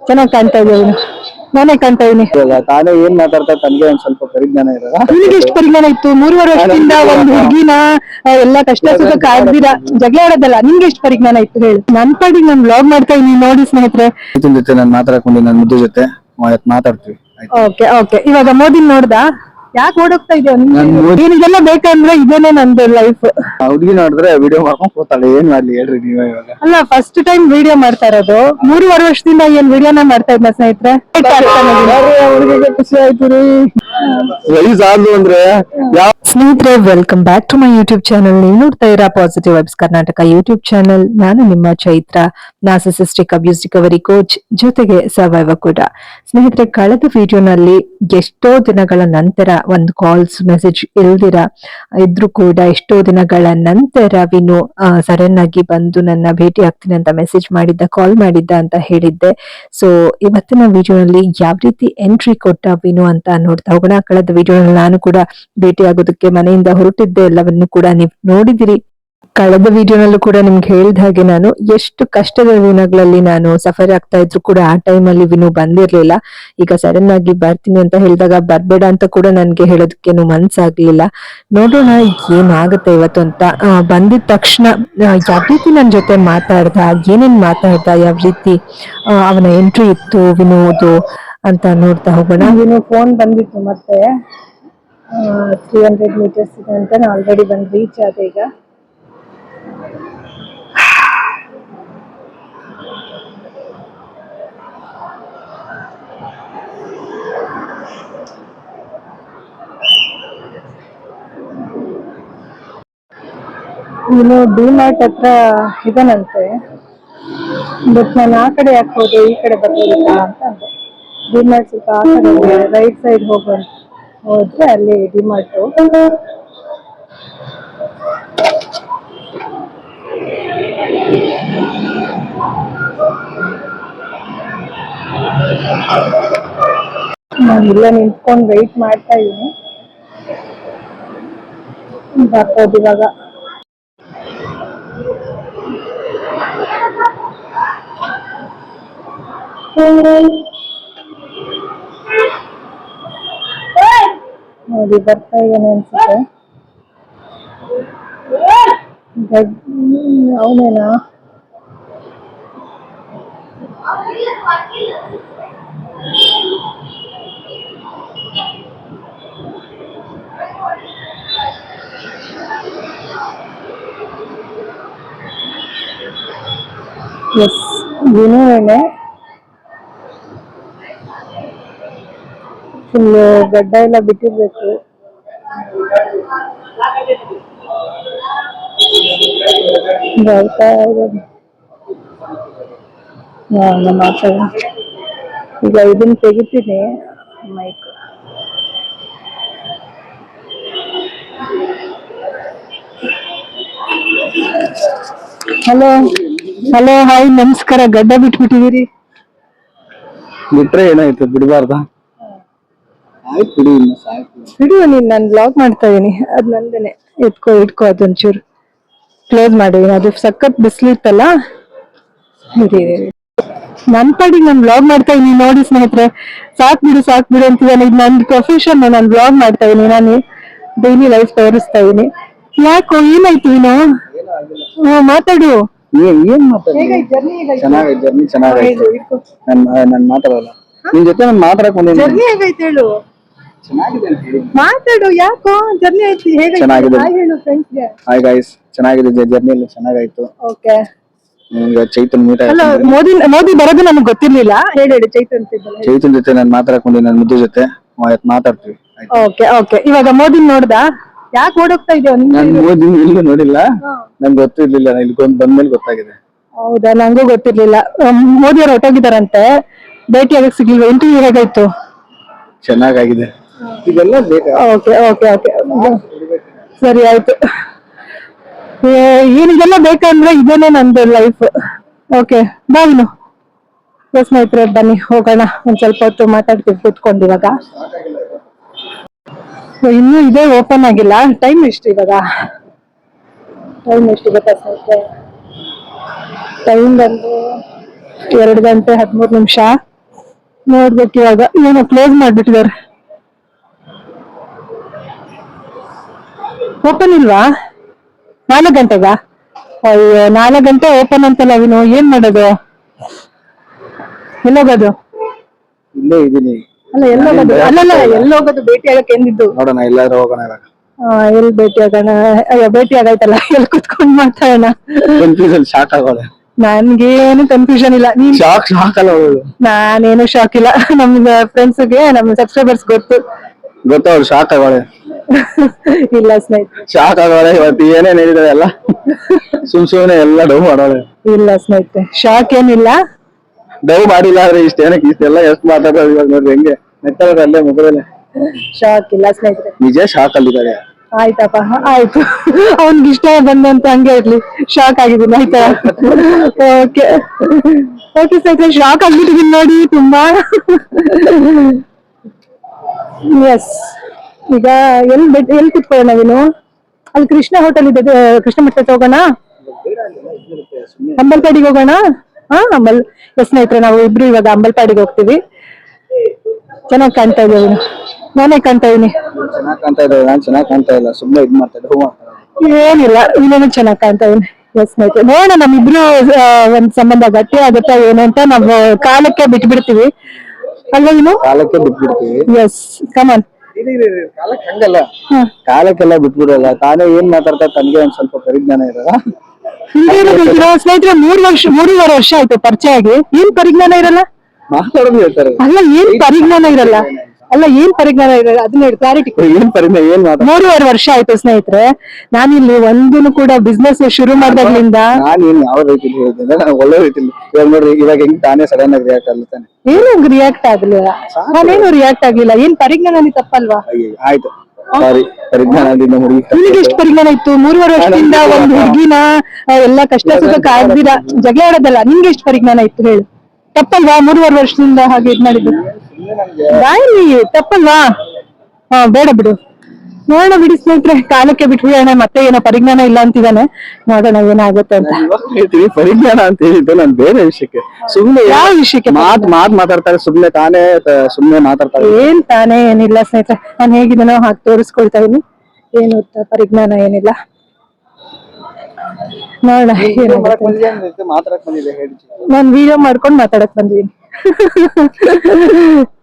ಚೆನ್ನಾಗಿ ಕಾಣ್ತಾ ಇದ್ದೀನಿ ನಾನೇ ಕಾಣ್ತಾ ಇದೀನಿ ತಾನೇ ಏನ್ ಮಾತಾಡ್ತಾ ತನಗೆ ಒಂದ್ ಸ್ವಲ್ಪ ಪರಿಜ್ಞಾನ ಇರಲ್ಲ ನಿಮಗೆ ಎಷ್ಟು ಪರಿಜ್ಞಾನ ಇತ್ತು? ಮೂರುವರೆ ವರ್ಷದಿಂದ ಒಂದು ಹುಡುಗಿನ ಎಲ್ಲಾ ಕಷ್ಟ ಸುಖ ಕಾಡ್ದಿರ ಜಗಳ ಆಡೋದಲ್ಲ ನಿಮ್ಗೆ ಎಷ್ಟು ಪರಿಜ್ಞಾನ ಇತ್ತು ಹೇಳಿ. ನನ್ ಪಾಡಿಗೆ ನಾನು ಬ್ಲಾಗ್ ಮಾಡ್ತಾ ಇದೀನಿ ನೋಡಿ ಸ್ನೇಹಿತರೆ. ಜೊತೆ ನಾನು ಮಾತಾಡ್ಕೊಂಡು ನನ್ನ ಮುದ್ದು ಜೊತೆ ಮಾತ್- ಮಾತಾಡ್ತೀವಿ? ಓಕೆ ಓಕೆ ಇವಾಗ ಮೋದಿ ನೋಡ್ದ? ಯಾಕೆ ಓಡೋಗ್ತಾ ಇದೆಯಾ? ನಾನ್ ಮೋದಿ- ನಿನಗೆಲ್ಲ ಬೇಕಂದ್ರೆ ಇದೇನೆ ನಂದು ಲೈಫ್ ಹುಡುಗಿ ನೋಡಿದ್ರೆ ವಿಡಿಯೋ ಮಾಡ್ಕೊಂಡು ಕೂತಾಳೆ ಏನ್ ಮಾಡ್ಲಿ ಹೇಳ್ರಿ ನೀವೇ ಇವಾಗ. ಅಲ್ಲ ಫಸ್ಟ್ ಟೈಮ್ ವಿಡಿಯೋ ಮಾಡ್ತಾ ಇರೋದು. ಮೂರುವರೆ ವರ್ಷದಿಂದ ಏನ್ ವಿಡಿಯೋನ ಮಾಡ್ತಾ ಇದ್ನ ಸ್ನೇಹಿತರೆ? ಹುಡುಗಿಗೆ ಖುಷಿ ಆಯ್ತು ರೀ. ಸ್ನೇಹಿತರೆ welcome back to my YouTube channel ನೀವು ನೋಡ್ತಾ ಇರೋ positive vibes Karnataka YouTube channel ನಾನು ನಿಮ್ಮ Chaitra narcissistic abuse recovery coach ಜೊತೆಗೆ ಸರ್ವೈವರ್ ಕೂಡ. ಸ್ನೇಹಿತರೆ, ಕಳೆದ ವಿಡಿಯೋನಲ್ಲಿ ಎಷ್ಟೋ ದಿನಗಳ ನಂತರ ಒಂದು ಕಾಲ್ಸ್ ಮೆಸೇಜ್ ಇಲ್ದಿರ, ಇದ್ರು ಕೂಡ ಎಷ್ಟೋ ದಿನಗಳ ನಂತರ ವಿನು ಸಡನ್ ಆಗಿ ಬಂದು ನನ್ನ ಭೇಟಿ ಆಗ್ತೀನಿ ಅಂತ ಮೆಸೇಜ್ ಮಾಡಿದ್ದ ಕಾಲ್ ಮಾಡಿದ್ದ ಅಂತ ಹೇಳಿದ್ದೆ. ಸೊ ಇವತ್ತಿನ ವಿಡಿಯೋನಲ್ಲಿ ಯಾವ ರೀತಿ ಎಂಟ್ರಿ ಕೊಟ್ಟ ವಿನು ಅಂತ ನೋಡ್ತಾ ಕಳೆದ ವಿಡಿಯೋ ನಾನು ಕೂಡ ಭೇಟಿ ಆಗೋದಕ್ಕೆ ಮನೆಯಿಂದ ಹೊರಟಿದ್ದೆ. ಎಲ್ಲವನ್ನು ಕೂಡ ನೀವು ನೋಡಿದಿರಿ. ಕಳೆದ ವಿಡಿಯೋನಲ್ಲೂ ಕೂಡ ನಿಮ್ಗೆ ಹೇಳಿದ ಹಾಗೆ ನಾನು ಎಷ್ಟು ಕಷ್ಟದ ದಿನಗಳಲ್ಲಿ ನಾನು ಸಫರ್ ಆಗ್ತಾ ಇದ್ರು ಕೂಡ ಆ ಟೈಮಲ್ಲಿ ವಿನು ಬಂದಿರ್ಲಿಲ್ಲ. ಈಗ ಸಡನ್ ಆಗಿ ಬರ್ತೀನಿ ಅಂತ ಹೇಳಿದಾಗ ಬರ್ಬೇಡ ಅಂತ ಕೂಡ ನನ್ಗೆ ಹೇಳೋದಕ್ಕೇನು ಮನ್ಸಾಗ್ಲಿಲ್ಲ. ನೋಡೋಣ ಏನಾಗುತ್ತೆ ಇವತ್ತು ಅಂತ. ಬಂದಿದ ತಕ್ಷಣ ಯಾವ ರೀತಿ ನನ್ನ ಜೊತೆ ಮಾತಾಡ್ದ? ಏನೇನ್ ಮಾತಾಡ್ದ? ಯಾವ ರೀತಿ ಅವನ ಎಂಟ್ರಿ ಇತ್ತು, ವಿನೋದು? ಅಂತ ನೋಡ್ತಾ ಹೋಗೋಣ. ವಿನು ಫೋನ್ ಬಂದಿತ್ತು ಮತ್ತೆ ತ್ರೀ ಹಂಡ್ರೆಡ್ ಮೀಟರ್ಸ್ ಇದೆ ಅಂತ ನಾನು ಆಲ್ರೆಡಿ ಬಂದು ರೀಚ್ ಆದೆ ಈಗ. ಇವನು ಡಿಮಾರ್ಟ್ ಹತ್ರ ಇದನಂತೆ. ಬಟ್ ನಾನು ಆ ಕಡೆ ಯಾಕೆ ಹೋದೆ, ಈ ಕಡೆ ಬರ್ಬೋದಲ್ಲ ಅಂತ ಅಂದೆ. ಡಿಮಾರ್ಟ್ ಸ್ವಲ್ಪ ಆ ಕಡೆ ರೈಟ್ ಸೈಡ್ ಹೋಗುವ ಹೋದ್ರೆ ಅಲ್ಲಿ ಡಿಮಾರ್ಟ್ ನಾನು ಇಲ್ಲ ನಿಂತ್ಕೊಂಡು ವೆಯ್ಟ್ ಮಾಡ್ತಾ ಇದ್ದೀನಿ ಬರ್ಬೋದು ಇವಾಗ ನೋಡಿ ಬರ್ತಾ ಇದ್ದಾನೆ ಅನ್ಸುತ್ತೆ. ಅವನೇನಾ? ಎಸ್ ವಿನೋವೇನೆ ಫುಲ್ ಗಡ್ಡ ಎಲ್ಲ ಬಿಟ್ಟಿರ್ಬೇಕು. ಬರ್ತಾ ಇದೆ. ಮಾತಾಡ ಈಗ ಇದನ್ನ ತೆಗಿತೀನಿ. ಮೈಕ್ ಹಲೋ ಹಲೋ ಹಾಯ್ ನಮಸ್ಕಾರ. ಗಡ್ಡ ಬಿಟ್ಬಿಟ್ಟಿದ್ದೀರಿ? ಬಿಟ್ರೆ ಏನಾಯ್ತು? ಬಿಡಬಾರ್ದ? ಆಯ್ತು ಬಿಡಿ ಇನ್ನು ಸಾಕು ಬಿಡು ನೀನ್ ನಾನು ಬ್ಲಾಗ್ ಮಾಡ್ತಾ ಇದೀನಿ. ಅದ್ ನಂದೇನೆ. ಎತ್ಕೋ ಇಟ್ಕೋ ಅದೊಂಚೂರು. ಕ್ಲೋಸ್ ಮಾಡಿದೀನಿ ಅದು ಸಖತ್ ಬಿಸಿಲಿತ್ತಲ್ಲ. ನನ್ ಪಾಡಿಗೆ ನಾನು ಬ್ಲಾಗ್ ಮಾಡ್ತಾ ಇದೀನಿ. ನೋಡಿ ಸ್ನೇಹಿತರೆ. ಸಾಕ್ ಬಿಡು ಸಾಕ್ ಬಿಡು ಅಂತಿದ್ದಾನೆ ಇದು ನನ್ನ ಪ್ರೊಫೆಷನ್ ನಾನು ಬ್ಲಾಗ್ ಮಾಡ್ತಾ ಇದೀನಿ. ನಾನು ಡೈಲಿ ಲೈಫ್ ತೋರಿಸ್ತಾ ಇದೀನಿ. ಯಾಕೋ ಏನಾಯ್ತು ನೀನು ಹ್ಮ್ ಮಾತಾಡು. ಏನ್ ಏನ್ ಮಾತಾಡಿ ಚೆನ್ನಾಗೈತೆ ಜರ್ನಿ ಚೆನ್ನಾಗೈತೆ. ನಾನು ನನ್ ಮಾತಾಡಲ್ಲ. ನಿನ್ ಜೊತೆ ನಾನು ಮಾತಾಡಕ್ ಬಂದಿದ್ದೀನಿ. ಹೇಗೈತೆ ಹೇಳಿ? ಮಾತಾಡು ಯಾಕೋ ಜರ್ನಿ ಆಯ್ತು ಹೇಗೆ ಚೆನ್ನಾಗಿದೆ. ಹಾಯ್ ಹೇಳು ಫ್ರೆಂಡ್ಸ್ಗೆ ಹಾಯ್ ಗೈಸ್ ಚೆನ್ನಾಗಿದೆ ಜರ್ನಿ ಎಲ್ಲ ಚೆನ್ನಾಗಾಯ್ತು. ಓಕೆ ಈಗ ಚೈತನ್ ಮೀಟ್ ಅಲ್ಲ ಮೋದಿ ಮೋದಿ ಬರೋದು ನಮ್ಗೆ ಗೊತ್ತಿರ್ಲಿಲ್ಲ. ಹೇಳಿ ಹೇಳಿ ಚೈತನ್ ಚೈತನ್ ಜೊತೆ ನಾನು ಮಾತಾಡ್ಕೊಂಡಿ ನನ್ನ ಮುದ್ದು ಜೊತೆ. ಮಾತ್- ಮಾತಾಡ್ತೀವಿ. ಆಯ್ತು? ಓಕೆ ಓಕೆ ಇವಾಗ ಮೋದಿ ನೋಡ್ದ? ಯಾಕೆ ಓಡೋಗ್ತಾ ಇದೆ ನಾನ್ ಮೋದಿ ಇಲ್ಲೂ ನೋಡಿಲ್ಲ. ನಂಗೆ ಗೊತ್ತಿರ್ಲಿಲ್ಲ ಇಲ್ಲಿ ಬಂದ್ ಬಂದ್ಮೇಲೆ ಗೊತ್ತಾಗಿದೆ. ಹೌದಾ? ನಂಗೂ ಗೊತ್ತಿರ್ಲಿಲ್ಲ. ಅಮ್, ಮೋದಿ ಅವ್ರು ಹೊಟ್ಟೋಗಿದಾರಂತೆ ಭೇಟಿ ಆಗಕ್ ಸಿಗ್ಲಿಲ್ವಾ? ಇಂಟರ್ವ್ಯೂ ಹೇಗಾಯ್ತು? ಚೆನ್ನಾಗಾಗಿದೆ. ಇದೆಲ್ಲ ಓಕೆ ಓಕೆ ಓಕೆ ಸರಿ ಆಯ್ತು. ಏ, ಏನಿದೆಲ್ಲ ಬೇಕಂದ್ರೆ ಇದೇನೆ ನಂದು ಲೈಫ್ ಓಕೆ ಬಾವಿನು ಸ್ನೇಹಿತರೆ ಬನ್ನಿ ಹೋಗೋಣ. ಒಂದ್ ಸ್ವಲ್ಪ ಹೊತ್ತು ಮಾತಾಡ್ತೀವಿ ಕೂತ್ಕೊಂಡು ಇವಾಗ. ಇನ್ನೂ ಇದೇ ಓಪನ್ ಆಗಿಲ್ಲ. ಟೈಮ್ ಎಷ್ಟು ಇವಾಗ? ಟೈಮ್ ಎಷ್ಟು ಗೊತ್ತಾ ಸ್ನೇಹಿತರೆ? ಟೈಮ್ ಬಂದು ಎರಡು ಗಂಟೆ ಹದಿಮೂರು ನಿಮಿಷ. ನೋಡ್ಬೇಕು ಇವಾಗ. ಏನೋ ಕ್ಲೋಸ್ ಮಾಡ್ಬಿಟ್ಟಿದ್ದಾರೆ. ಓಪನ್ ಇಲ್ವಾ? ನಾಲ್ಕು ಗಂಟೆಗಾ? ಅಯ್ಯೋ ನಾಲ್ಕು ಗಂಟೆ ಓಪನ್ ಅಂತಲ್ಲ ವಿನು ಏನ್ ಮಾಡೋದು? ಎಲ್ಲೋಗೋದು? ಇಲ್ಲೇ ಇದೀನಿ ಅಲ್ಲ ಎಲ್ಲೋಗೋದು? ಅಲ್ಲಲ್ಲ ಎಲ್ಲೋಗೋದು ಭೇಟಿ ಆಗಕ್ಕೆ ಎಂದಿದ್ದು? ನೋಡೋಣ ಎಲ್ಲಾದ್ರೂ ಹೋಗೋಣ ಇವಾಗ. ಆ, ಎಲ್ ಭೇಟಿ ಆಗೋಣ? ಅಯ್ಯೋ ಭೇಟಿ ಆಗಾಯ್ತಲ್ಲ ಎಲ್ಲಿ ಕುತ್ಕೊಂಡ್ ಮಾತಾಡೋಣ? ಕನ್ಫ್ಯೂಸನ್ ಶಾಕ್ ಆಗೋಳೆ ನನ್ಗೇನು ಕನ್ಫ್ಯೂಷನ್ ಇಲ್ಲ. ನೀನ್ ಶಾಕ್ ಶಾಕ್ ಅಲ್ಲ ಅವಳು ನಾನೇನು ಶಾಕ್ ಇಲ್ಲ. ನಮ್ಗ ಫ್ರೆಂಡ್ಸ್ಗೆ ನಮ್ಮ ಸಬ್ಸ್ಕ್ರೈಬರ್ಸ್ ಗೊತ್ತು. ಗೊತ್ತ ಅವ್ಳು ಶಾಕ್ ಆಗೋಳೆ ಇಲ್ಲ ಸ್ನೇಹಿತರೆ ಶಾಕ್ ಆಗೋಳೆ ಇವತ್ತು ಏನೇನ್ ಹೇಳಿದಾರೆ ಎಲ್ಲ? ಸುಮ್ ಸುಮ್ನೆ ಎಲ್ಲ ಡವ್ ಮಾಡೋಳೆ ಇಲ್ಲ ಸ್ನೇಹಿತರೆ ಶಾಕ್ ಏನಿಲ್ಲ. ಡವ್ ಮಾಡಿಲ್ಲ ಆದ್ರೆ ಇಷ್ಟೇನಕ್ಕೆ ಇಷ್ಟೆಲ್ಲ ಎಷ್ಟು ಮಾತಾಡೋದು ಇವಾಗ ನೋಡ್ರಿ ಹೆಂಗೆ. ನೆಟ್ಟಾರ ಅಲ್ಲೇ ಮುಗಿದಲ್ಲೇ. ಶಾಕ್ ಇಲ್ಲ ಸ್ನೇಹಿತರೆ. ನಿಜ ಶಾಕ್ ಅಲ್ಲಿದ್ದಾರೆ. ಆಯ್ತಪ್ಪ ಆಯ್ತು. ಅವನ್ಗೆ ಇಷ್ಟ ಬಂದಂತ ಹಂಗೆ ಇರ್ಲಿ. ಶಾಕ್ ಆಗಿದ್ದೀನಿ ಆಯ್ತಾ? ಓಕೆ ಓಕೆ ಸ್ನೇಹಿತರೆ ಶಾಕ್ ಆಗ್ಬಿಟ್ಟಿದೀನಿ ನೋಡಿ ತುಂಬಾ. ಎಸ್ ಈಗ ಎಲ್ ಬೆಟ್ ಎಲ್ಲಿ ಕುತ್ಕೊಳ್ಳೋಣ ನೀನು? ಅಲ್ಲಿ ಕೃಷ್ಣ ಹೋಟೆಲ್ ಇದೆ ಕೃಷ್ಣ ಮಠ ಹೋಗೋಣ? ಅಂಬಲ್ಪಾಡಿಗೆ ಹೋಗೋಣ? ಹಾ ಅಂಬಲ್ ಎಸ್ ಸ್ನೇಹಿತರೆ ನಾವು ಇಬ್ರು ಇವಾಗ ಅಂಬಲ್ಪಾಡಿಗೆ ಹೋಗ್ತೀವಿ. ಚೆನ್ನಾಗಿ ಕಾಣ್ತಾ ಇದ್ದೇವೆ ನಾನೇ ಕಾಣ್ತಾ ಇದೀನಿ ಚೆನ್ನಾಗ್ ಕಾಣ್ತಾ ಇದ್ದಾವೆ ನಾನ್ ಚೆನ್ನಾಗಿ ಕಾಣ್ತಾ ಇಲ್ಲ ಸುಮ್ಮನೆ ಇದು ಮಾಡ್ತಾ ಇದ್ದೆ ಏನಿಲ್ಲ ಇನ್ನೇನು ಚೆನ್ನಾಗಿ ಕಾಣ್ತಾ ಇದೀನಿ ಎಸ್ ಸ್ನೇಹಿತರೆ ನೋಡೋಣ ನಮ್ಮಿಬ್ರು ಇಬ್ರು ಒಂದ್ ಸಂಬಂಧ ಗಟ್ಟಿ ಆಗುತ್ತಾ ಏನು ಅಂತ ನಾವು ಕಾಲಕ್ಕೆ ಬಿಟ್ಬಿಡ್ತೀವಿ. ಅಲ್ವಾ ಇನ್ನು? ಕಾಲಕ್ಕೆ ಬಿಟ್ಬಿಡ್ತೀವಿ. ಎಸ್ ಕಮನ್ ಕಾಲಕ್ಕೆ ಹಂಗಲ್ಲ. ಕಾಲಕ್ಕೆಲ್ಲ ಬಿಟ್ಬಿಡಲ್ಲ. ತಾನೇ ಏನ್ ಮಾತಾಡ್ತಾ ತನ್ಗೆ ಒಂದ್ ಸ್ವಲ್ಪ ಪರಿಜ್ಞಾನ ಇರಲ್ಲ. ಸ್ನೇಹಿತರೆ ಮೂರ್ ವರ್ಷ ಮೂರುವರೆ ವರ್ಷ ಆಯ್ತು ಪರಿಚಯ ಆಗಿ. ಏನ್ ಪರಿಜ್ಞಾನ ಇರಲ್ಲ? ಮಾತಾಡೋದು ಹೇಳ್ತಾರೆ. ಅಲ್ಲ ಏನ್ ಪರಿಜ್ಞಾನ ಇರಲ್ಲ? ಅಲ್ಲ ಏನ್ ಪರಿಜ್ಞಾನ ಇದೆ? ಅದನ್ನ ಹೇಳಿ ಕ್ಲಾರಿಟಿ ಏನ್ ಪರಿಜ್ಞಾನ ಏನ್ ಮಾತಾಡ ಮೂರುವರೆ ವರ್ಷ ಆಯ್ತು ಸ್ನೇಹಿತರೆ. ಇಲ್ಲಿ ಒಂದನ್ನು ಕೂಡ ಬಿಸ್ನೆಸ್ ಶುರು ಮಾಡಿದಾಗ್ಲಿಂದ ನಾನು ಏನ್ ಯಾವ ರೀತಿಲಿ ಹೇಳ್ತಿದ್ದೆ ನಾನು ಒಳ್ಳೆ ರೀತಿಲಿ. ಇವಾಗ ನೋಡ್ರಿ ಇವಾಗ ಹೆಂಗ್ ತಾನೇ ಸಡನ್ ಆಗಿ ರಿಯಾಕ್ಟ್ ಆಗ್ತಾನೆ ಏನು ರಿಯಾಕ್ಟ್ ಆಗ್ಲಿಲ್ಲ. ನಾನೇನು ರಿಯಾಕ್ಟ್ ಆಗ್ಲಿಲ್ಲ. ಏನ್ ಪರಿಜ್ಞಾನ ತಪ್ಪಲ್ವಾ? ಆಯ್ತು. ಸಾರಿ ಪರಿಜ್ಞಾನದಿಂದ ಹುಡುಗಿ ನಿಮಗೆ ಎಷ್ಟು ಪರಿಜ್ಞಾನ ಇತ್ತು? ಮೂರುವರೆ ವರ್ಷದಿಂದ ಒಂದು ಹುಡುಗಿನ ಎಲ್ಲಾ ಕಷ್ಟ ಸುಖಕ್ಕೆ ಆಗ್ದಿರ ಜಗಳ. ಆಡೋದಲ್ಲ ನಿಮ್ಗೆ ಎಷ್ಟು ಪರಿಜ್ಞಾನ ಇತ್ತು ಹೇಳು. ತಪ್ಪಲ್ವಾ ಮೂರುವರೆ ವರ್ಷದಿಂದ ಹಾಗೆ ಇದ್ ಮಾಡಿದ್ದು? ಬಾಯಲ್ಲಿ ತಪ್ಪಲ್ವಾ? ಹಾ ಬೇಡ ಬಿಡು. ನೋಡೋಣ ಬಿಡಿ ಸ್ನೇಹಿತರೆ ಕಾಲಕ್ಕೆ ಬಿಟ್ಬಿಡೋಣ ಮತ್ತೆ ಏನೋ ಪರಿಜ್ಞಾನ ಇಲ್ಲ ಅಂತಿದ್ದಾನೆ. ನೋಡೋಣ ಏನಾಗುತ್ತೆ ಅಂತ. ಹೇಳ್ತೀವಿ ಪರಿಜ್ಞಾನ ಅಂತ ಹೇಳಿದ್ದು ನಾನು ಬೇರೆ ವಿಷಯಕ್ಕೆ. ಸುಮ್ನೆ ಯಾವ ವಿಷಯಕ್ಕೆ ಮಾತ್ ಮಾತ್ ಮಾತಾಡ್ತಾರೆ ಸುಮ್ನೆ ತಾನೇ ಸುಮ್ನೆ ಮಾತಾಡ್ತಾರೆ. ಏನ್ ತಾನೇ ಏನಿಲ್ಲ ಸ್ನೇಹಿತರೆ ನಾನು ಹೇಗಿದ್ದೀನೋ ಹಾಗೆ ತೋರಿಸ್ಕೊಳ್ತಾ ಇದೀನಿ ಏನು ಪರಿಜ್ಞಾನ ಏನಿಲ್ಲ. ನೋಡೋಣ ನಾನ್ ವಿಡಿಯೋ ಮಾಡ್ಕೊಂಡು ಮಾತಾಡಕ್ ಬಂದಿದ್ದೀನಿ.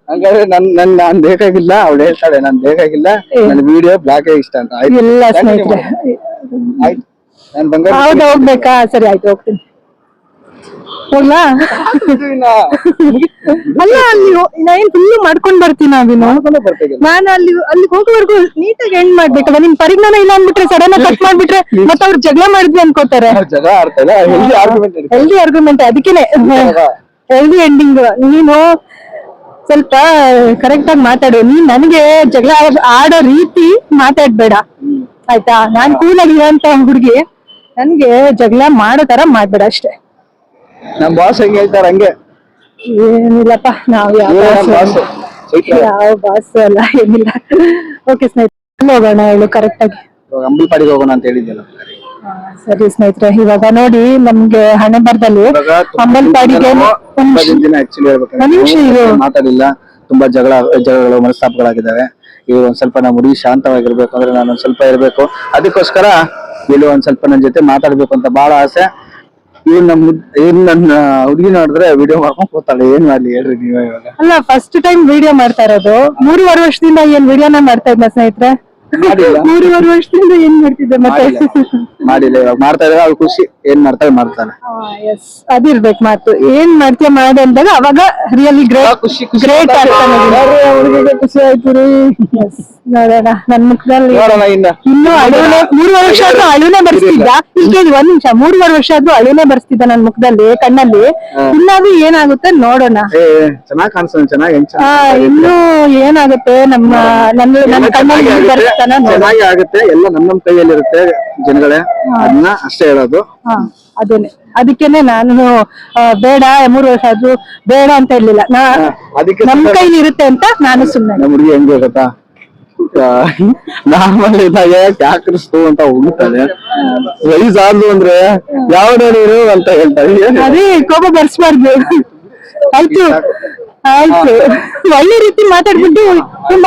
ಹಂಗಾದ್ರೆ ನನ್ ನನ್ ನಾನ್ ಬೇಕಾಗಿಲ್ಲ ಅವ್ಳು ಹೇಳ್ತಾಳೆ ನಾನ್ ಬೇಕಾಗಿಲ್ಲ. ನನ್ ವಿಡಿಯೋ ಬ್ಲಾಕ್ ಇಷ್ಟ ಅಂತ. ಆಯ್ತು. ಇಲ್ಲ ಸ್ನೇಹಿತರೆ. ಆಯ್ತು. ನಾನ್ ಬಂಗಾರ ಹೌದಾ ಹೋಗ್ಬೇಕಾ? ಸರಿ ಆಯ್ತು ಹೋಗ್ತೀನಿ. ಹೋಗ್ಲಾ? ಅಲ್ಲ ಅಲ್ಲಿ ನಾನ್ ಫುಲ್ ಮಾಡ್ಕೊಂಡ್ ಬರ್ತೀನಿ ನಾನು ನಾನು ಅಲ್ಲಿ ಅಲ್ಲಿ ಹೋಗುವವರೆಗೂ ನೀಟಾಗಿ ಎಂಡ್ ಮಾಡ್ಬೇಕಲ್ಲ ನಿಮ್ ಪರಿಜ್ಞಾನ ಇಲ್ಲ ಅಂದ್ಬಿಟ್ರೆ ಸಡನ್ ಕಟ್ ಮಾಡ್ಬಿಟ್ರೆ ಮತ್ತೆ ಅವ್ರು ಜಗಳ ಮಾಡಿದ್ವಿ ಅನ್ಕೋತಾರೆ. ಹೆಲ್ದಿ ಆರ್ಗ್ಯುಮೆಂಟ್ ಅದಕ್ಕೇನೆ. ಹೆಲ್ದಿ ಎಂಡಿಂಗ್ ನೀನು ಸ್ವಲ್ಪ ಕರೆಕ್ಟ್ ಆಗಿ ಮಾತಾಡು. ನೀನ್ ನನಗೆ ಜಗಳ ಆಡ್- ರೀತಿ ಮಾತಾಡ್ಬೇಡ. ಆಯ್ತಾ? ನಾನ್ ಕೂಲ್ ಆಗಿರೋಂತ ಹುಡುಗಿ ನನ್ಗೆ ಜಗಳ ಮಾಡೋ ತರ ಮಾಡ್ಬೇಡ ಅಷ್ಟೇ. ನಮ್ ಬಾಸ್ ಹೆಂಗ್ ಹೇಳ್ತಾರ ಹಂಗೆ? ಏನಿಲ್ಲಪ್ಪ ನಾವ್ ಯಾವ boss boss. ಯಾವ ಬಾಸ್ ಅಲ್ಲ ಏನಿಲ್ಲ. ಓಕೆ ಸ್ನೇಹಿತರೆ ಹೋಗೋಣ ಹೇಳು ಕರೆಕ್ಟ್ ಆಗಿ. ಅಂಬಲ್ ಪಾಡಿಗೆ ಹೋಗೋಣ ಅಂತ ಹೇಳಿದ್ಯಲ್ಲ. ಹಾ, ಸರಿ ಸ್ನೇಹಿತರೆ ಇವಾಗ ನೋಡಿ ನಮ್ಗೆ ಹಣೆ ಬರದಲ್ಲಿ ಅಂಬಲ್ಪಾಡಿಗೆ ಮಾತಾಡಿಲ್ಲ ತುಂಬಾ ಜಗಳ ಜಗಳಗಳು ಮನಸ್ತಾಪಗಳಾಗಿದ್ದಾವೆ. ಇವ್ರು ಒಂದ್ ಸ್ವಲ್ಪ ನಮ್ಮ ಹುಡುಗಿ ಶಾಂತವಾಗಿರ್ಬೇಕು ಅಂದ್ರೆ ನಾನು ಒಂದ್ ಸ್ವಲ್ಪ ಇರ್ಬೇಕು. ಅದಕ್ಕೋಸ್ಕರ ಇಲ್ಲಿ ಒಂದ್ ಸ್ವಲ್ಪ ನನ್ನ ಜೊತೆ ಮಾತಾಡ್ಬೇಕು ಅಂತ ಬಹಳ ಆಸೆ. ಇವ್ ನಮ್ ಇವ್ ನನ್ನ ಹುಡುಗಿ ನೋಡಿದ್ರೆ ವಿಡಿಯೋ ಮಾಡ್ಕೊಂಡ್ ಕೂತಾಳೆ. ಏನ್ ಮಾಡ್ಲಿ ಹೇಳ್ರಿ ನೀವೇ ಇವಾಗ. ಅಲ್ಲ ಫಸ್ಟ್ ಟೈಮ್ ವಿಡಿಯೋ ಮಾಡ್ತಾ ಇರೋದು. ಮೂರುವರೆ ವರ್ಷದಿಂದ ಏನ್ ವಿಡಿಯೋನ ಮಾಡ್ತಾ ಇದ್ನ ಸ್ನೇಹಿತರೆ. ಮೂರುವರೆ ವರ್ಷದಿಂದ ಏನ್ ಮಾಡ್ತಿದ್ದೆ ಮತ್ತೆ? ಮಾಡಿಲ್ಲ ಇವಾಗ ಮಾಡ್ತಾ ಇದ್ರೆ ಅವ್ರು ಖುಷಿ ಏನ್ ಮಾಡ್ತಾಳೆ ಮಾಡ್ತಾನೆ. ಎಸ್ ಅದಿರ್ಬೇಕು ಮಾತು. ಏನ್ ಮಾಡ್ತೀಯ ಮಾಡ ಅಂದಾಗ ಅವಾಗ ರಿಯಲಿ ಗ್ರೇಟ್ ಖುಷಿ ಗ್ರೇಟ್ ಆಗ್ತಾನೆ ಖುಷಿ ಆಯ್ತು ರೀ ನೋಡೋಣ ನನ್ ಮುಖದಲ್ಲಿ ನೋಡೋಣ ಇನ್ನ. ಇನ್ನು ಅಳುನೆ ಮೂರುವರೆ ವರ್ಷ ಆದ್ರೂ ಅಳುನೆ ಬರ್ಸ್ತಿದ್ದ? ಈಗ ಒಂದ್ ನಿಮಿಷ ಮೂರುವರೆ ವರ್ಷ ಆದ್ರೂ ಅಳುನೆ ಬರ್ಸ್ತಿದ್ದ ನನ್ ಮುಖದಲ್ಲಿ ಕಣ್ಣಲ್ಲಿ? ಇನ್ನಾದ್ರೂ ಏನಾಗುತ್ತೆ ನೋಡೋಣ. ಏ ಚೆನ್ನಾಗ್ ಕಾಣಿಸ್ತಾನೆ ಚೆನ್ನಾಗಿ ಇನ್ನು ಏನಾಗುತ್ತೆ? ನಮ್ಮ ನನ್ನ ನನ್ನ ಕಣ್ಣಲ್ಲಿ ಚೆನ್ನಾಗಿ ಆಗುತ್ತೆ. ಎಲ್ಲ ನಮ್ಮ ನಮ್ ಕೈಯಲ್ಲಿರುತ್ತೆ ಜನಗಳೇ. ಅದನ್ನ ಅಷ್ಟೇ ಹೇಳೋದು. ಹಾ ಅದೇನೆ. ಅದಕ್ಕೇನೆ ನಾನು ಬೇಡ ಮೂರು ವರ್ಷ ಆದ್ರೂ ಬೇಡ ಅಂತ ಇರ್ಲಿಲ್ಲ ನಾ ಅದಕ್ಕೆ ನಮ್ ಕೈಲಿ ಇರುತ್ತೆ ಅಂತ ನಾನು ಸುಮ್ಮನೆ ನಮ್ಮ ಹುಡುಗಿ ಹೆಂಗೆ ಗೊತ್ತಾ? ನಾರ್ಮಲ್ ಇದ್ದಾಗ ಕ್ಯಾಕ್ರಿಸ್ತು ಅಂತ ಹುಡುಕ್ತಾನೆ ವೈಸ್ ಆದ್ಲು ಅಂದ್ರೆ ಯಾವ ಅಂತ ಹೇಳ್ತಾರೆ ಅದೇ ಕೋಪ ಬರ್ಸ್ಬಾರ್ದು. ಆಯ್ತು. ಆಯ್ತು. ಒಳ್ಳೆ ರೀತಿ ಮಾತಾಡ್ಬಿಟ್ಟು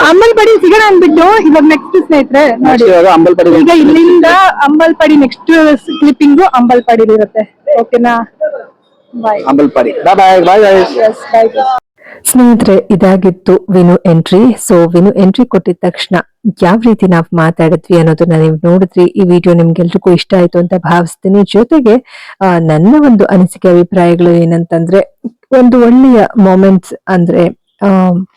ಅಂಬಲ್ಪಡಿ ಸಿಗೋಣ ಅಂದ್ಬಿಟ್ಟು ಇವಾಗ ನೆಕ್ಸ್ಟ್ ಸ್ನೇಹಿತರೆ ನೋಡಿ. ಇವಾಗ ಅಂಬಲ್ಪಡಿ ಈಗ ಇಲ್ಲಿಂದ ಅಂಬಲ್ಪಡಿ ನೆಕ್ಸ್ಟ್ ಕ್ಲಿಪ್ಪಿಂಗು ಅಂಬಲ್ಪಡಿ ಇರುತ್ತೆ. ಓಕೆನಾ ಬಾಯ್ ಅಂಬಲ್ಪಡಿ ಬಾಯ್ ಬಾಯ್ ಬಾಯ್ ಬಾಯ್ ಸ್ನೇಹಿತರೆ ಇದಾಗಿತ್ತು Vinu entry so Vinu entry ಕೊಟ್ಟಿದ ತಕ್ಷಣ ಯಾವ ರೀತಿ ನಾವು ಮಾತಾಡಿದ್ವಿ ಅನ್ನೋದನ್ನ ನೀವು ನೋಡಿದ್ರಿ. ಈ ವಿಡಿಯೋ ನಿಮ್ಗೆಲ್ರಿಗೂ ಇಷ್ಟ ಆಯ್ತು ಅಂತ ಭಾವಿಸ್ತೀನಿ. ಜೊತೆಗೆ ಆ, ನನ್ನ ಒಂದು ಅನಿಸಿಕೆ ಅಭಿಪ್ರಾಯಗಳು ಏನಂತಂದ್ರೆ ಒಂದು ಒಳ್ಳೆಯ ಮೊಮೆಂಟ್ಸ್ ಅಂದ್ರೆ, ಆ,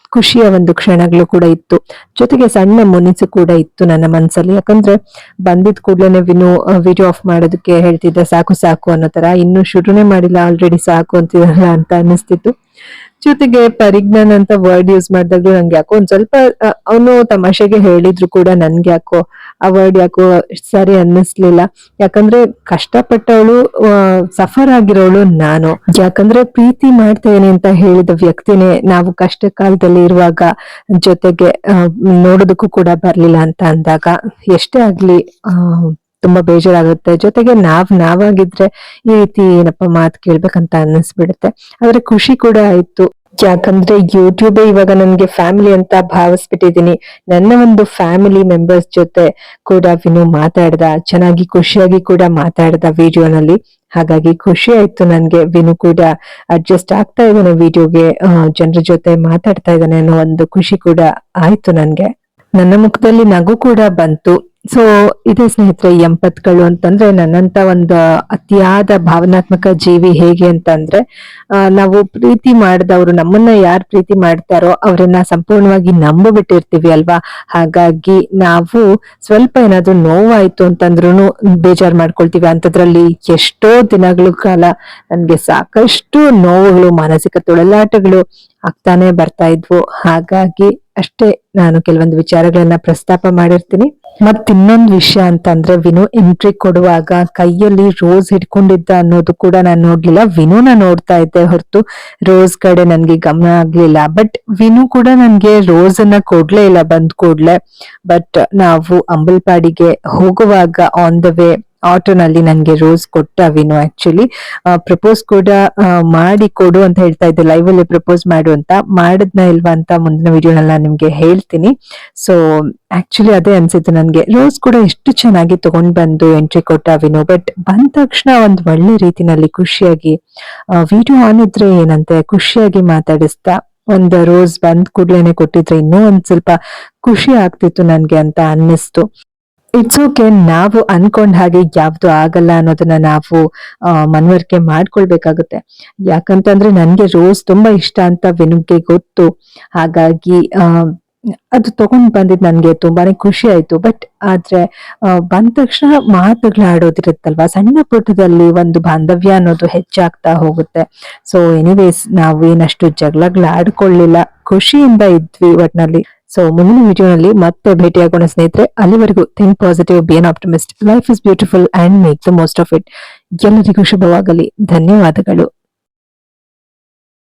ಖುಷಿಯ ಒಂದು ಕ್ಷಣಗಳು ಕೂಡ ಇತ್ತು. ಜೊತೆಗೆ ಸಣ್ಣ ಮುನಿಸು ಕೂಡ ಇತ್ತು ನನ್ನ ಮನಸ್ಸಲ್ಲಿ ಯಾಕಂದ್ರೆ, ಬಂದಿದ್ ಕೂಡ್ಲೇನೆ ವಿನು ವಿಡಿಯೋ ಆಫ್ ಮಾಡೋದಕ್ಕೆ ಹೇಳ್ತಿದ್ದ, ಸಾಕು ಸಾಕು ಅನ್ನೋ ತರ ಇನ್ನು ಶುರುನೇ ಮಾಡಿಲ್ಲ ಆಲ್ರೆಡಿ ಸಾಕು ಅಂತಿರಲ್ಲ ಅಂತ ಅನ್ನಿಸ್ತಿತ್ತು. ಜೊತೆಗೆ ಪರಿಜ್ಞಾನ ಅಂತ ವರ್ಡ್ ಯೂಸ್ ಮಾಡಿದಾಗ್ಲೂ ನಂಗೆ ಯಾಕೋ ಒಂದ್ ಸ್ವಲ್ಪ ಅವನು ತಮಾಷೆಗೆ ಹೇಳಿದ್ರು ಕೂಡ ನನ್ಗೆ ಯಾಕೋ ಆ ವರ್ಡ್ ಯಾಕೋ ಸರಿ ಅನ್ನಿಸ್ಲಿಲ್ಲ. ಯಾಕಂದ್ರೆ ಕಷ್ಟಪಟ್ಟವಳು ಸಫರ್ ಆಗಿರೋಳು ನಾನು. ಯಾಕಂದ್ರೆ ಪ್ರೀತಿ ಮಾಡ್ತೇನೆ ಅಂತ ಹೇಳಿದ ವ್ಯಕ್ತಿನೇ ನಾವು ಕಷ್ಟ ಕಾಲದಲ್ಲಿ ಇರುವಾಗ ಜೊತೆಗೆ ನೋಡೋದಕ್ಕೂ ಕೂಡ ಬರ್ಲಿಲ್ಲ ಅಂತ ಅಂದಾಗ, ಎಷ್ಟೇ ಆಗ್ಲಿ ತುಂಬಾ ಬೇಜಾರಾಗುತ್ತೆ. ಜೊತೆಗೆ ನಾವ್ ನಾವಾಗಿದ್ರೆ ಈ ರೀತಿ ಏನಪ್ಪ ಮಾತು ಕೇಳ್ಬೇಕಂತ ಅನ್ನಿಸ್ಬಿಡುತ್ತೆ. ಆದ್ರೆ ಖುಷಿ ಕೂಡ ಆಯ್ತು. ಯಾಕಂದ್ರೆ ಯೂಟ್ಯೂಬ್ ಇವಾಗ ನನ್ಗೆ ಫ್ಯಾಮಿಲಿ ಅಂತ ಭಾವಿಸ್ಬಿಟ್ಟಿದೀನಿ. ನನ್ನ ಒಂದು ಫ್ಯಾಮಿಲಿ ಮೆಂಬರ್ಸ್ ಜೊತೆ ಕೂಡ ವಿನು ಮಾತಾಡ್ದ, ಚೆನ್ನಾಗಿ ಖುಷಿಯಾಗಿ ಕೂಡ ಮಾತಾಡ್ದ ವಿಡಿಯೋನಲ್ಲಿ. ಹಾಗಾಗಿ ಖುಷಿ ಆಯ್ತು ನನ್ಗೆ ವಿನು ಕೂಡ ಅಡ್ಜಸ್ಟ್ ಆಗ್ತಾ ಇದ್ದಾನೆ ವಿಡಿಯೋಗೆ ಜನರ ಜೊತೆ ಮಾತಾಡ್ತಾ ಇದ್ದಾನೆ ಅನ್ನೋ ಒಂದು ಖುಷಿ ಕೂಡ ಆಯ್ತು ನನ್ಗೆ. ನನ್ನ ಮುಖದಲ್ಲಿ ನಗು ಕೂಡ ಬಂತು. ಸೊ ಇದೇ ಸ್ನೇಹಿತರೆ ಎಂಪತ್ಗಳು ಅಂತಂದ್ರೆ ನನ್ನಂತ ಒಂದು ಅತಿಯಾದ ಭಾವನಾತ್ಮಕ ಜೀವಿ ಹೇಗೆ ಅಂತಂದ್ರೆ ನಾವು ಪ್ರೀತಿ ಮಾಡಿದವರು, ನಮ್ಮನ್ನ ಯಾರು ಪ್ರೀತಿ ಮಾಡ್ತಾರೋ ಅವರನ್ನ ಸಂಪೂರ್ಣವಾಗಿ ನಂಬಿಬಿಟ್ಟಿರ್ತೀವಿ ಅಲ್ವಾ? ಹಾಗಾಗಿ ನಾವು ಸ್ವಲ್ಪ ಏನಾದ್ರು ನೋವಾಯ್ತು ಅಂತಂದ್ರೂ ಬೇಜಾರ್ ಮಾಡ್ಕೊಳ್ತೀವಿ. ಅಂತದ್ರಲ್ಲಿ ಎಷ್ಟೋ ದಿನಗಳ ಕಾಲ ನನ್ಗೆ ಸಾಕಷ್ಟು ನೋವುಗಳು, ಮಾನಸಿಕ ತೊಳಲಾಟಗಳು ಆಗ್ತಾನೆ ಬರ್ತಾ ಇದ್ವು. ಹಾಗಾಗಿ ಅಷ್ಟೇ ನಾನು ಕೆಲವೊಂದು ವಿಚಾರಗಳನ್ನ ಪ್ರಸ್ತಾಪ ಮಾಡಿರ್ತೀನಿ. ಮತ್ ಇನ್ನೊಂದು ವಿಷಯ ಅಂತಂದ್ರೆ ವಿನು ಎಂಟ್ರಿ ಕೊಡುವಾಗ ಕೈಯಲ್ಲಿ ರೋಸ್ ಹಿಡ್ಕೊಂಡಿದ್ದ ಅನ್ನೋದು ಕೂಡ ನಾನು ನೋಡ್ಲಿಲ್ಲ. ವಿನುನ ನೋಡ್ತಾ ಇದ್ದೆ ಹೊರತು ರೋಸ್ ಕಡೆ ನನ್ಗೆ ಗಮನ ಆಗ್ಲಿಲ್ಲ. ಬಟ್ ವಿನು ಕೂಡ ನನ್ಗೆ ರೋಸ್ ಅನ್ನ ಕೊಡ್ಲೇ ಇಲ್ಲ ಬಂದ್ ಕೂಡ್ಲೆ. ಬಟ್ ನಾವು ಅಂಬಲ್ಪಾಡಿಗೆ ಹೋಗುವಾಗ ಆನ್ ದ ವೇ ಆಟೋನಲ್ಲಿ ನನ್ಗೆ ರೋಸ್ ಕೊಟ್ಟ ವಿನು ಆಕ್ಚುಲಿ ಪ್ರಪೋಸ್ ಕೂಡ ಮಾಡಿ ಕೊಡು ಅಂತ ಹೇಳ್ತಾ ಇದ್ದೆ. ಲೈವ್ ಅಲ್ಲಿ ಪ್ರಪೋಸ್ ಮಾಡು ಅಂತ. ಮಾಡದ್ನ ಇಲ್ವಾ ಅಂತ ಮುಂದಿನ ವಿಡಿಯೋನಲ್ಲಿ ನಾನು ನಿಮ್ಗೆ ಹೇಳ್ತೀನಿ. ಸೊ ಆಕ್ಚುಲಿ ಅದೇ ಅನ್ಸಿತ್ತು ನನ್ಗೆ. ರೋಸ್ ಕೂಡ ಎಷ್ಟು ಚೆನ್ನಾಗಿ ತಗೊಂಡ್ ಬಂದು ಎಂಟ್ರಿ ಕೊಟ್ಟ ವಿನು ಬಟ್ ಬಂದ ತಕ್ಷಣ ಒಂದ್ ಒಳ್ಳೆ ರೀತಿನಲ್ಲಿ ಖುಷಿಯಾಗಿ ವಿಡಿಯೋ ಆನ್ ಇದ್ರೆ ಏನಂತೆ? ಖುಷಿಯಾಗಿ ಮಾತಾಡಿಸ್ತಾ, ಒಂದ್ ರೋಸ್ ಬಂದ್ ಕೂಡ್ಲೇನೆ ಕೊಟ್ಟಿದ್ರೆ ಇನ್ನೂ ಒಂದ್ ಸ್ವಲ್ಪ ಖುಷಿ ಆಗ್ತಿತ್ತು ನನ್ಗೆ ಅಂತ ಅನ್ನಿಸ್ತು. ಇಟ್ಸ್ ಓಕೆ ನಾವು ಅನ್ಕೊಂಡ್ ಹಾಗೆ ಯಾವ್ದು ಆಗಲ್ಲ ಅನ್ನೋದನ್ನ ನಾವು ಮನವರಿಕೆ ಮಾಡ್ಕೊಳ್ಬೇಕಾಗುತ್ತೆ. ಯಾಕಂತಂದ್ರೆ ನನ್ಗೆ ರೋಸ್ ತುಂಬಾ ಇಷ್ಟ ಅಂತ ವಿನುಗೆ ಗೊತ್ತು. ಹಾಗಾಗಿ ಅದು ತಗೊಂಡ್ ಬಂದಿದ್ ನನಗೆ ತುಂಬಾನೇ ಖುಷಿ ಆಯ್ತು. ಬಟ್ ಆದ್ರೆ ಬಂದ ತಕ್ಷಣ ಮಾತುಗಳಾಡೋದಿರುತ್ತಲ್ವಾ ಸಣ್ಣ ಪುಟ್ಟದಲ್ಲಿ ಒಂದು ಬಾಂಧವ್ಯ ಅನ್ನೋದು ಹೆಚ್ಚಾಗ್ತಾ ಹೋಗುತ್ತೆ. ಸೊ ಎನಿವೇಸ್ ನಾವು ಏನಷ್ಟು ಜಗಳಗಳು ಆಡ್ಕೊಳ್ಳಿಲ್ಲ ಖುಷಿಯಿಂದ ಇದ್ವಿ ಒಟ್ನಲ್ಲಿ. ಸೊ ಮುಂದಿನ ವಿಡಿಯೋನಲ್ಲಿ ಮತ್ತೆ ಭೇಟಿಯಾಗೋಣ ಸ್ನೇಹಿತರೆ. ಅಲ್ಲಿವರೆಗೂ think positive be and life is beautiful and make the most of it ಎಲ್ಲರಿಗೂ ಶುಭವಾಗಲಿ. ಧನ್ಯವಾದಗಳು.